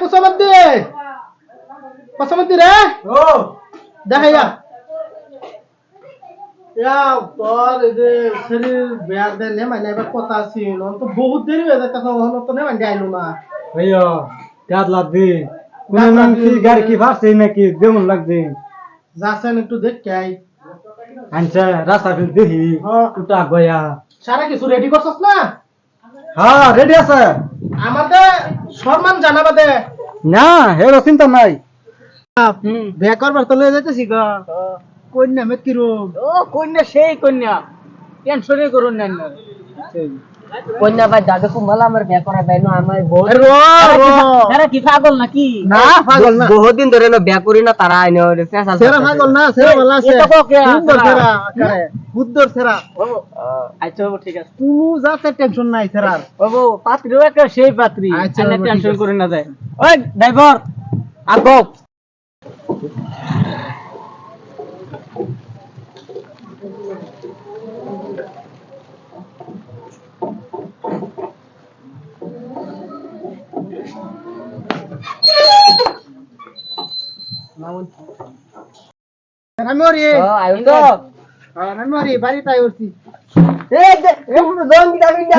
কুসামদ্দি কুসামদ্দি রে ও। দেখাইয়া তোর এই যে শরীর বেয়ার দে নে মানে এবার কথা ছিল তো বহুত দেরি হয়ে যাচ্ছে হলো তো নে মানে আইলো না। ভাইয়া কাজ লাগবে। কোন নাম কি গাড়ি কি ভাসছে নাকি? দেমন লাগছে। যাচ্ছেন একটু দেখ আই। আনছে রাস্তা ফির দেখি হ্যাঁ। উটা গয়া। সারা কিছু রেডি করছস না? হ্যাঁ রেডি আছে। আমাদের সম্মান জানাবা দে। না হেরো চিন্তা নাই। বিয়া করবার তো লয়ে যাইতেছি গো। কন্যা মে কিরম ও কন্যা সেই কন্যা। টেনশনই করুন না। কন্যা ভাই দাদা ভালো আমার বিয়ে করা ভাই আমার কি পাগল নাকি? না পাগল না। বহুত দিন ধরে বিয়ে করি না তারা আইনে সেরা পাগল না সেরা ভালো আছে। এটা কোকে সুন্দর সেরা আকারে। বুদ্ধর সেরা আচ্ছা ঠিক আছে। তুমি যাতে টেনশন নাই সেরার বাবু পাত্রীও একটা সেই পাত্রী। আচ্ছা, টেনশন। করে না যায় ওই ড্রাইভার আগো রামরি দুল আনছেন তো রামরি বাড়ি তাই উঠছি এই যে রং দিটা বিন্দা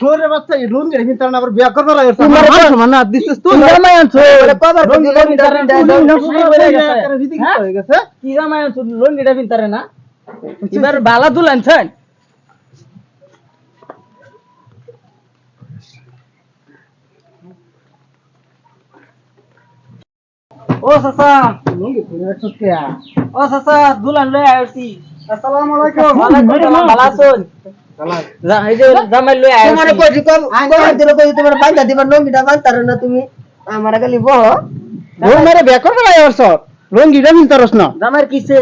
শোরে বাচ্চা এই রুম গেলে কিন্তু আবার বিয়া করবার লাগে তোমার তোমার তো- সমান না দিছিস তুই তুমি জামাই আনছো কবার রং দিটা দিটা বিন্দা বিন্দা বিন্দা বিন্দা শুরু হয়ে গেছে আকারে দিদি কি হ্যাঁ? হয়ে গেছে কি জামাই আনছো লোন দিটা বিনতারে না এবার বালা দুল আনছেন ও কে ও সাসা দুলান লই আইছি। আসসালামু আলাইকুম। ভালো আছেন? যা জামাই লই আইছি। তোমার কই কম কই দিলো কই তোমার বাইন্দা দিবার নঙ্গিটা বানতার না তুমি। আমার খালি বহ। ও মেরে বিয়া করবার লাগে ওর সব মিলতারস না। জামাইর কিসে?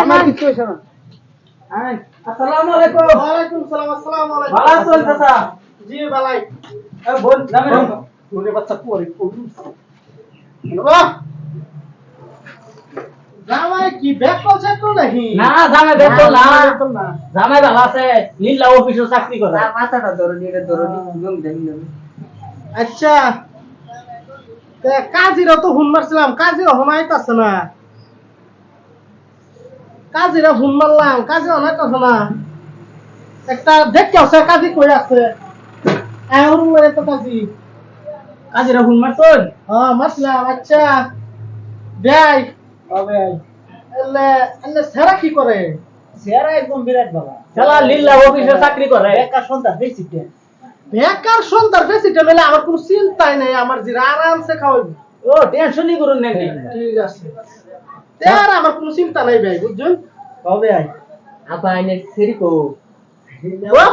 আমার কিছু হইছে আসসালামু আলাইকুম। ওয়ালাইকুম সালাম আসসালামু আলাইকুম। ভালো আছেন চাচা? জি বালাই বোন জামাই ওরে বাচ্চা পরে বাবা জামাই তো নাকি? না জামাই বেতন না বেতন না। জামাই ভালো আছে নীলা অফিসে চাকরি করে। মাথাটা ধরো নি রে ধরো নি নঙ্গিটা নিয়ে আচ্ছা। কাজিরা তো হুন মারছিলাম কাজিরা হনাইতাছে না। কাজিরা হুন মারলাম কাজিরা না। একটা দেখতে আছে কাজি কই আছে? মেরে তো কাজি। কাজিরা ফোন মারছন? হ্যাঁ মারছিলাম আচ্ছা। দেয় হবে এলে এলে সেরা কি করে? সেরা একদম বিরাট বাবা। শালা লীলা অফিসে চাকরি করে। বেকার সন্তান বেশি বেকার সন্তান বেশি হলে আমার কোনো চিন্তাই নাই আমার যে আরামসে খাওয়াইবো ও টেনশনই করুন না ঠিক আছে। তে আর আমার কোনো চিন্তা নাই ভাই বুঝছেন? হবে আই আপা আইনে সিরিকো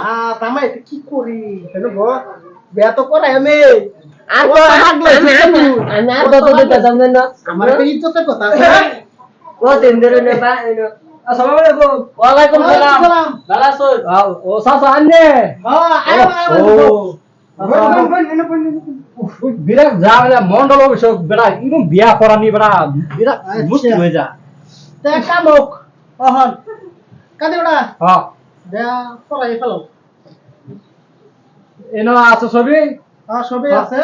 আ তামা এটা কি করি? হেলো গো বিয়া তো করাই আমি। আর তো হাগলাই আমি আমি আর তো তো দিতে জানেন না। আমার একটা ইজ্জতের কথা ও দিন ধরে নে বা আসসালামু আলাইকুম ওয়ালাইকুম সালাম। সালাম। ভালো আছেন ও সাসা আন্নে। হ্যাঁ আয় বিরাট ঝামেলা মন্ডল অভিষেক বেড়া এরকম বিয়া করানি বেড়া। বিরাট আচ্ছা। মুশকিল হয়ে যা। তে কামক অহন। কাদে ওটা হ্যাঁ বিয়া করাই ফেলো এনো আছে ছবি। সবই আছে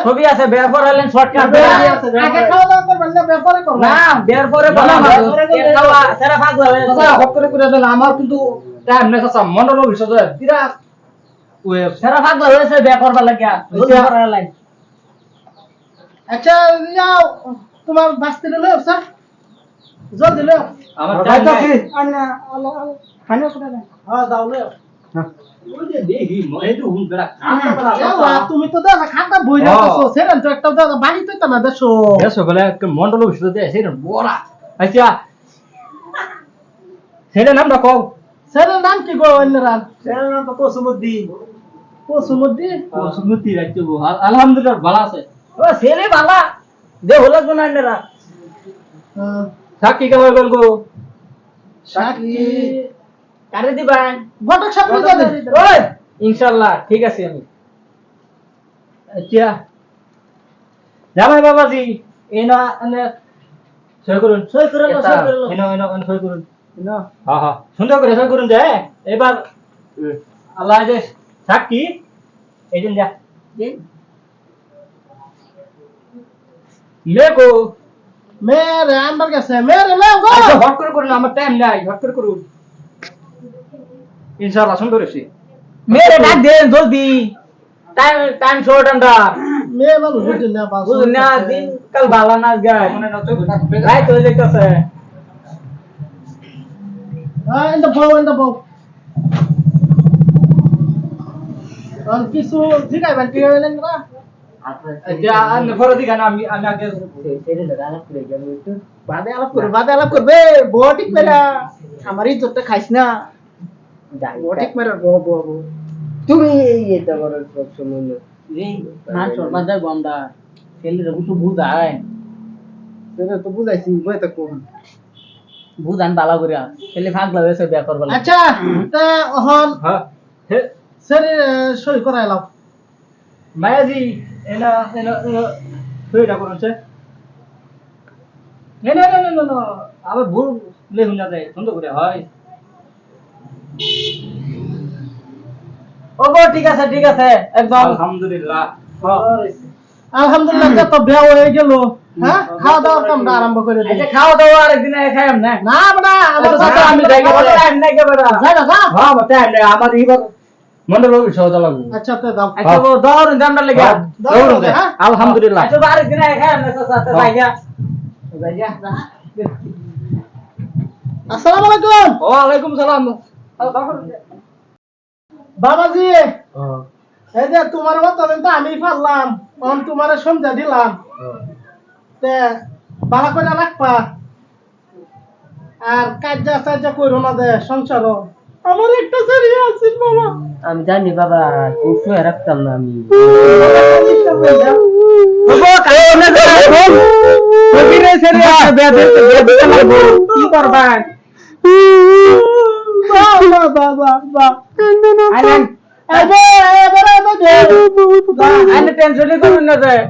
ছবি আছে। বের পড়ালেন শর্টকাট আছে আগে খাওয়া দাওয়া করবেন না ব্যাপারে করবেন? না বের পরে বলা বের পরে খাওয়া সেরা ভাগ হবে চাচা হট করে করে দেন আমার কিন্তু টাইম নেই চাচা মন্ডল অভিষেক বিরাট ওয়ে সেরা ভাগ হয়েছে বের করবার লাগিয়া জলদি আচ্ছা। পড়ালেন আচ্ছা যাও তোমার বাস্তি লও স্যার। জলদি লও আমার টাইম যাইতাছি আনা আলো আলো। খানে হ্যাঁ দাও লও ওই যে দেখি তো হুন বেড়া যাও, তুমি তো দাদা খাতা বই হ্যাঁ। রাখছো সেরেন তো একটা দাদা বাড়ি তো না দেশো দেশ বলে মন্ডল অভিষেক দেয় সেই বড়া। আচ্ছা সেটা নামটা কও। সেরের নাম কি গো অন্যরা সেটার নাম তো কসুমুদ্দি পশুমুদ্দি কসুমুদ্দি রাখতে আলহামদুলিল্লাহ ভালো আছে। ও ছেলে বালা দে হলো না এরা সাক্ষী কেমন গো? সাকি কারে দিবেন? ঘটক সাপ যাবে। ওই! ইনশাআল্লাহ ঠিক আছে আমি। আচ্ছা। জামাই বাবাজি এনো আনে সই করুন। সই করে সই করে এনো এনো এনো সই করুন। হ্যাঁ হ্যাঁ সুন্দর করে সই করুন যে এবার আল্লাহ যে সাক্ষী। এই দিন যা। দিন। মে কো। মেরে আনবার গেছে মেরে লেও আচ্ছা হট করে করুন আমার টাইম নাই হট করে করুন। ইনশাআল্লাহ সুন্দর হয়েছে। মেরে ডাক দেন জলদি। টাইম টাইম শর্ট আন্ডার মেয়ে মানুষ বুঝছেন না বাস বুঝুন না দিন কাল ভালো না গায় মনে না চোখে থাকবে। রাইত হয়ে যাইতেছে। হ্যাঁ ইন্দা বউ আর কিছু জিগাই বান্টি হইলেন না? এটা আন ফরো দিগান আমি আমি আগে বাদে আলাপ করবে বাদে আলাপ করবে বউ ঠিক মেরা আমার ইজ্জতটা খাইস না। ঠিক মেরা বউ বউ তুমি এই এটা করো সময় না। এই মান সম্মান যাই বন্ধা ছেলেরা একটু বুঝায় সেটা তো বুঝাইছি বই তো কোন বুঝান বালা করে ছেলে ভাগলা হয়েছে বিয়া করবার আচ্ছা তা অহন হ্যাঁ স্যার সই করাইলাম মায়াজি এনা এনা সইটা করুন না না না না না আবার ভুল লেখুন না যায় সুন্দর করে হয় ও গো ঠিক আছে ঠিক আছে একদম। আলহামদুলিল্লাহ। আলহামদুলিল্লাহ যত বিয়া হয়ে গেল হ্যাঁ খাওয়া দাওয়ার কামটা আরম্ভ করে দিই। আচ্ছা খাওয়া দাওয়া আরেকদিন খাইম না? না বড়া আমার আচ্ছা, সাথে আমি যাই গেলে। টাইম নাই কে বেটা যাই না হ্যাঁ আমার টাইম আমার এইবার মনে রবি সহজা লাগবে। আচ্ছা তো দাও আচ্ছা গো দৌড়ুন জানটা লেগে। হ্যাঁ, দৌড়ুন হ্যাঁ? আলহামদুলিল্লাহ। আচ্ছা আরেকদিন খাইম না সাথে যাইয়া যাইয়া আসসালামু আলাইকুম। সালাম। বাবাজি এই যে তোমার মতন তো আমি পারলাম অন তোমার সমঝা দিলাম। তে বালা করে রাখবা। আর কাজা সাজা করো না দে সংসার আমার একটা ছেলে আছে বাবা। আমি জানি বাবা শুয়ে রাখতাম না আমি। কি করবেন বাবা বাবা বাবা আরে আরে আরে টেনশন করুন না যায়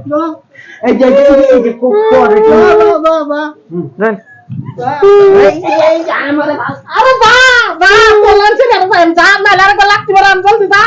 বা বা বলছেন আর জান না লাগবে বলছি তা